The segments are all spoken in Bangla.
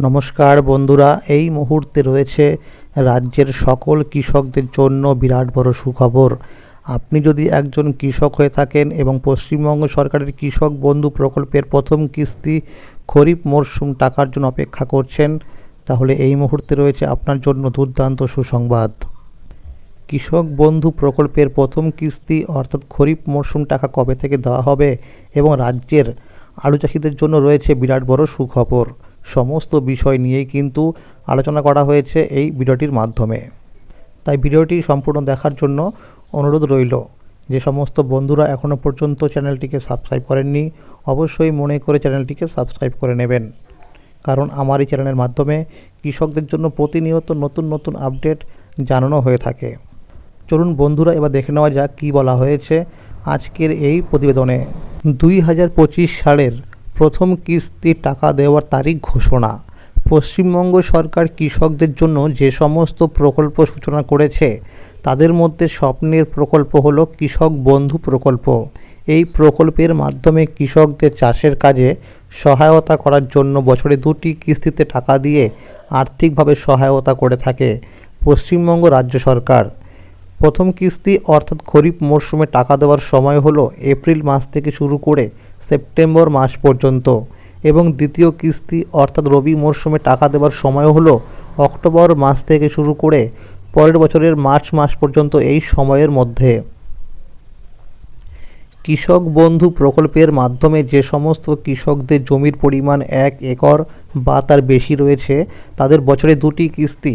নমস্কার বন্ধুরা, এই মুহূর্তে রয়েছে রাজ্যের সকল কৃষকদের জন্য বিরাট বড় সুখবর। আপনি যদি একজন কৃষক হয়ে থাকেন এবং পশ্চিমবঙ্গ সরকারের কৃষক বন্ধু প্রকল্পের প্রথম কিস্তি খরিফ মরশুম টাকার জন্য অপেক্ষা করছেন, তাহলে এই মুহূর্তে রয়েছে আপনার জন্য দুর্দান্ত সুসংবাদ। কৃষক বন্ধু প্রকল্পের প্রথম কিস্তি অর্থাৎ খরিফ মরশুম টাকা কবে থেকে দেওয়া হবে এবং রাজ্যের আলু চাষিদের জন্য রয়েছে বিরাট বড় সুখবর। সমস্ত বিষয় নিয়েই কিন্তু আলোচনা করা হয়েছে এই ভিডিওটির মাধ্যমে। তাই ভিডিওটি সম্পূর্ণ দেখার জন্য অনুরোধ রইল, যে সমস্ত বন্ধুরা এখনও পর্যন্ত চ্যানেলটিকে সাবস্ক্রাইব করেননি, অবশ্যই মনে করে চ্যানেলটিকে সাবস্ক্রাইব করে নেবেন। কারণ আমার এই চ্যানেলের মাধ্যমে কৃষকদের জন্য প্রতিনিয়ত নতুন নতুন আপডেট জানানো হয়ে থাকে। চলুন বন্ধুরা, এবার দেখে নেওয়া যাক কী বলা হয়েছে আজকের এই প্রতিবেদনে। দুই হাজার পঁচিশ সালের প্রথম কিস্তির টাকা দেওয়ার তারিখ ঘোষণা। পশ্চিমবঙ্গ সরকার কৃষকদের জন্য যে সমস্ত প্রকল্প সূচনা করেছে, তাদের মধ্যে স্বপ্নের প্রকল্প হলো কৃষক বন্ধু প্রকল্প। এই প্রকল্পের মাধ্যমে কৃষকদের চাষের কাজে সহায়তা করার জন্য বছরে দুটি কিস্তিতে টাকা দিয়ে আর্থিকভাবে সহায়তা করে থাকে পশ্চিমবঙ্গ রাজ্য সরকার। প্রথম কিস্তি অর্থাৎ খরিফ মরশুমে টাকা দেওয়ার সময় হলো এপ্রিল মাস থেকে শুরু করে সেপ্টেম্বর মাস পর্যন্ত এবং দ্বিতীয় কিস্তি অর্থাৎ রবি মরশুমে টাকা দেওয়ার সময় হলো অক্টোবর মাস থেকে শুরু করে পরের বছরের মার্চ মাস পর্যন্ত এই সময়ের মধ্যে। কৃষক বন্ধু প্রকল্পের মাধ্যমে যে সমস্ত কৃষকদের জমির পরিমাণ এক একর বা তার বেশি রয়েছে, তাদের বছরে দুটি কিস্তি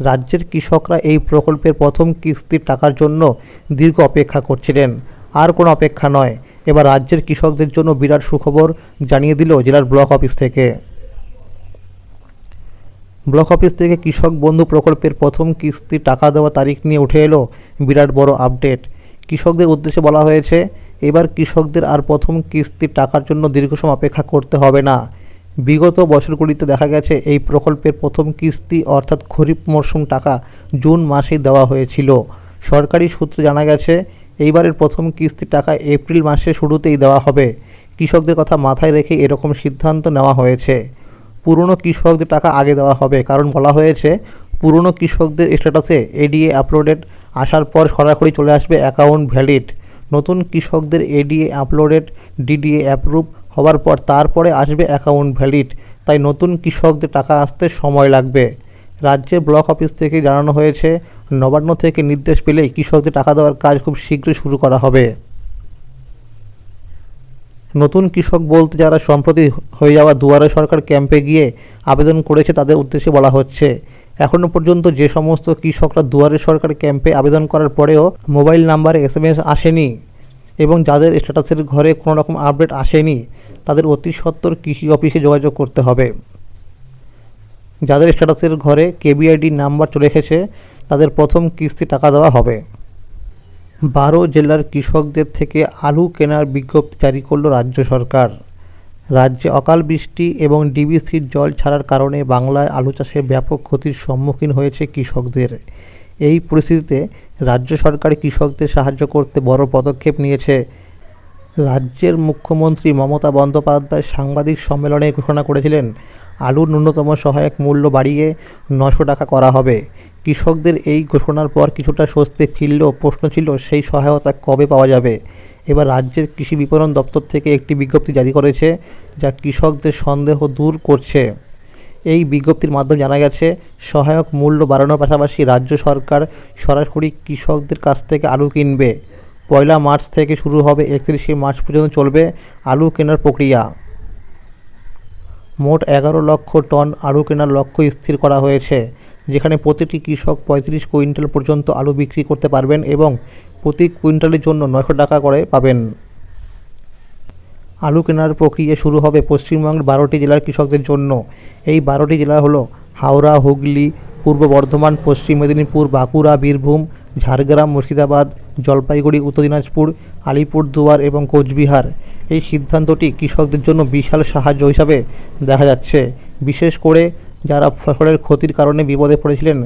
রাজ্যের কৃষকরা এই প্রকল্পের প্রথম কিস্তির টাকার জন্য দীর্ঘ অপেক্ষা করছিলেন। আর কোনো অপেক্ষা নয়। এবার রাজ্যের কৃষকদের জন্য বিরাট সুখবর জানিয়ে দিল জেলার ব্লক অফিস থেকে। ব্লক অফিস থেকে কৃষক বন্ধু প্রকল্পের প্রথম কিস্তির টাকা দেওয়া তারিখ নিয়ে উঠে এলো বিরাট বড় আপডেট। কৃষকদের উদ্দেশ্যে বলা হয়েছে, এবার কৃষকদের আর প্রথম কিস্তির টাকার জন্য দীর্ঘ সময় অপেক্ষা করতে হবে না। বিগত বছরগুলিতে দেখা গেছে এই প্রকল্পের প্রথম কিস্তি অর্থাৎ খরিফ মরশুম টাকা জুন মাসেই দেওয়া হয়েছিল। সরকারি সূত্রে জানা গেছে, এইবারের প্রথম কিস্তির টাকা এপ্রিল মাসের শুরুতেই দেওয়া হবে। কৃষকদের কথা মাথায় রেখে এরকম সিদ্ধান্ত নেওয়া হয়েছে। পুরনো কৃষকদের টাকা আগে দেওয়া হবে, কারণ বলা হয়েছে, পুরনো কৃষকদের স্ট্যাটাসে এডিএ আপলোডেড আসার পর সরাসরি চলে আসবে অ্যাকাউন্ট ভ্যালিড। নতুন কৃষকদের এডিএ আপলোডেড, ডিডিএ অ্যাপ্রুভ হওয়ার পর তারপরে আসবে অ্যাকাউন্ট ভ্যালিড তাই নতুন কৃষকদের টাকা আসতে সময় লাগবে। রাজ্যের ব্লক অফিস থেকে জানানো হয়েছে, নবান্ন থেকে নির্দেশ পেলেই কৃষকদের টাকা দেওয়ার কাজ খুব শীঘ্রই শুরু করা হবে। নতুন কৃষক বলতে যারা সম্প্রতি হয়ে যাওয়া দুয়ারে সরকার ক্যাম্পে গিয়ে আবেদন করেছে তাদের উদ্দেশ্যে বলা হচ্ছে এখনও পর্যন্ত যে সমস্ত কৃষকরা দুয়ারে সরকার ক্যাম্পে আবেদন করার পরেও মোবাইল নাম্বারে এস এম এস আসেনি এবং যাদের স্ট্যাটাসের ঘরে কোনো রকম আপডেট আসেনি তাদের অতি সত্বর কৃষি অফিসে যোগাযোগ করতে হবে। যাদের স্ট্যাটাসের ঘরে কেবিআইডি নাম্বার চলে এসেছে, তাদের প্রথম কিস্তি টাকা দেওয়া হবে। বারো জেলার কৃষকদের থেকে আলু কেনার বিজ্ঞপ্তি জারি করল রাজ্য সরকার। রাজ্যে অকাল বৃষ্টি এবং ডিবিসির জল ছাড়ার কারণে বাংলায় আলু চাষে ব্যাপক ক্ষতির সম্মুখীন হয়েছে কৃষকদের। এই পরিস্থিতিতে রাজ্য সরকার কৃষকদের সাহায্য করতে বড় পদক্ষেপ নিয়েছে। রাজ্যের মুখ্যমন্ত্রী মমতা বন্দ্যোপাধ্যায় সাংবাদিক সম্মেলনে ঘোষণা করেছিলেন, আলুর ন্যূনতম সহায়ক মূল্য বাড়িয়ে নশো টাকা করা হবে। কৃষকদের এই ঘোষণার পর কিছুটা স্বস্তি ফিরলেও প্রশ্ন ছিল সেই সহায়তা কবে পাওয়া যাবে। এবার রাজ্যের কৃষি বিপণন দপ্তর থেকে একটি বিজ্ঞপ্তি জারি করেছে, যা কৃষকদের সন্দেহ দূর করছে। এই বিজ্ঞপ্তির মাধ্যমে জানা গেছে, সহায়ক মূল্য বাড়ানোর পাশাপাশি রাজ্য সরকার সরাসরি কৃষকদের কাছ থেকে আলু কিনবে। পয়লা মার্চ থেকে শুরু হবে একত্রিশে মার্চ পর্যন্ত চলবে আলু কেনার প্রক্রিয়া। মোট এগারো লক্ষ টন আলু কেনার লক্ষ্য স্থির করা হয়েছে, যেখানে প্রতিটি কৃষক পঁয়ত্রিশ কুইন্টাল পর্যন্ত আলু বিক্রি করতে পারবেন এবং প্রতি কুইন্টালের জন্য নয়শো টাকা করে পাবেন। আলু কেনার প্রক্রিয়া শুরু হবে পশ্চিমবঙ্গের বারোটি জেলার কৃষকদের জন্য। এই বারোটি জেলা হলো হাওড়া, হুগলি, পূর্ব বর্ধমান, পশ্চিম মেদিনীপুর, বাঁকুড়া, বীরভূম ঝাড়গ্রাম, মুর্শিদাবাদ, জলপাইগুড়ি, উত্তর দিনাজপুর, আলিপুরদুয়ার এবং কোচবিহার। এই সিদ্ধান্তটি কৃষকদের জন্য বিশাল সাহায্য হিসাবে দেখা যাচ্ছে। বিশেষ করে যারা ফসলের ক্ষতির কারণে বিপদে পড়েছিলেন,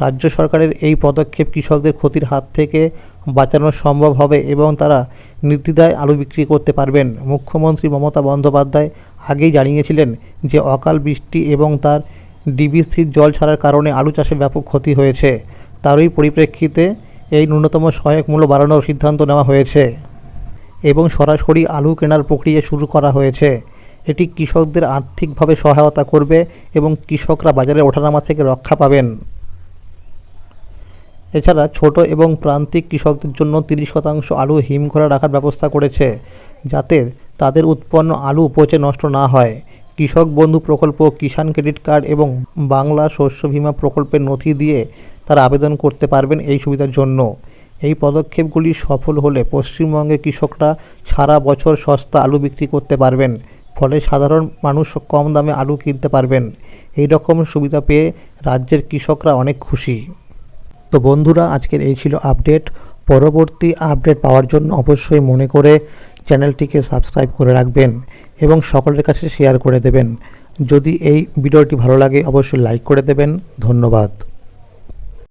রাজ্য সরকারের এই পদক্ষেপ কৃষকদের ক্ষতির হাত থেকে বাঁচানো সম্ভব হবে এবং তারা নির্দ্বিধায় আলু বিক্রি করতে পারবেন। মুখ্যমন্ত্রী মমতা বন্দ্যোপাধ্যায় আগেই জানিয়েছিলেন যে, অকাল বৃষ্টি এবং তার ডিবিসির জল ছাড়ার কারণে আলু চাষে ব্যাপক ক্ষতি হয়েছে। তারই পরিপ্রেক্ষিতে এই ন্যূনতম সহায়ক মূল্য বাড়ানোর সিদ্ধান্ত নেওয়া হয়েছে এবং সরাসরি আলু কেনার প্রক্রিয়া শুরু করা হয়েছে। এটি কৃষকদের আর্থিকভাবে সহায়তা করবে এবং কৃষকরা বাজারে ওঠানামা থেকে রক্ষা পাবেন। এছাড়া ছোট এবং প্রান্তিক কৃষকদের জন্য তিরিশ শতাংশ আলু হিমঘরে রাখার ব্যবস্থা করেছে, যাতে তাদের উৎপন্ন আলু পচে নষ্ট না হয়। কৃষক বন্ধু প্রকল্প কিষাণ ক্রেডিট কার্ড এবং বাংলা শস্য বীমা প্রকল্পের নথি দিয়ে তারা আবেদন করতে পারবেন এই সুবিধার জন্য। এই পদক্ষেপগুলি সফল হলে পশ্চিমবঙ্গের কৃষকরা সারা বছর সস্তা আলু বিক্রি করতে পারবেন, ফলে সাধারণ মানুষ কম দামে আলু কিনতে পারবেন। এই রকম সুবিধা পেয়ে রাজ্যের কৃষকরা অনেক খুশি। তো বন্ধুরা, আজকের এই ছিল আপডেট। পরবর্তী আপডেট পাওয়ার জন্য অবশ্যই মনে করে চ্যানেলটিকে সাবস্ক্রাইব করে রাখবেন এবং সকলের কাছে শেয়ার করে দেবেন। যদি এই ভিডিওটি ভালো লাগে, অবশ্যই লাইক করে দেবেন। ধন্যবাদ।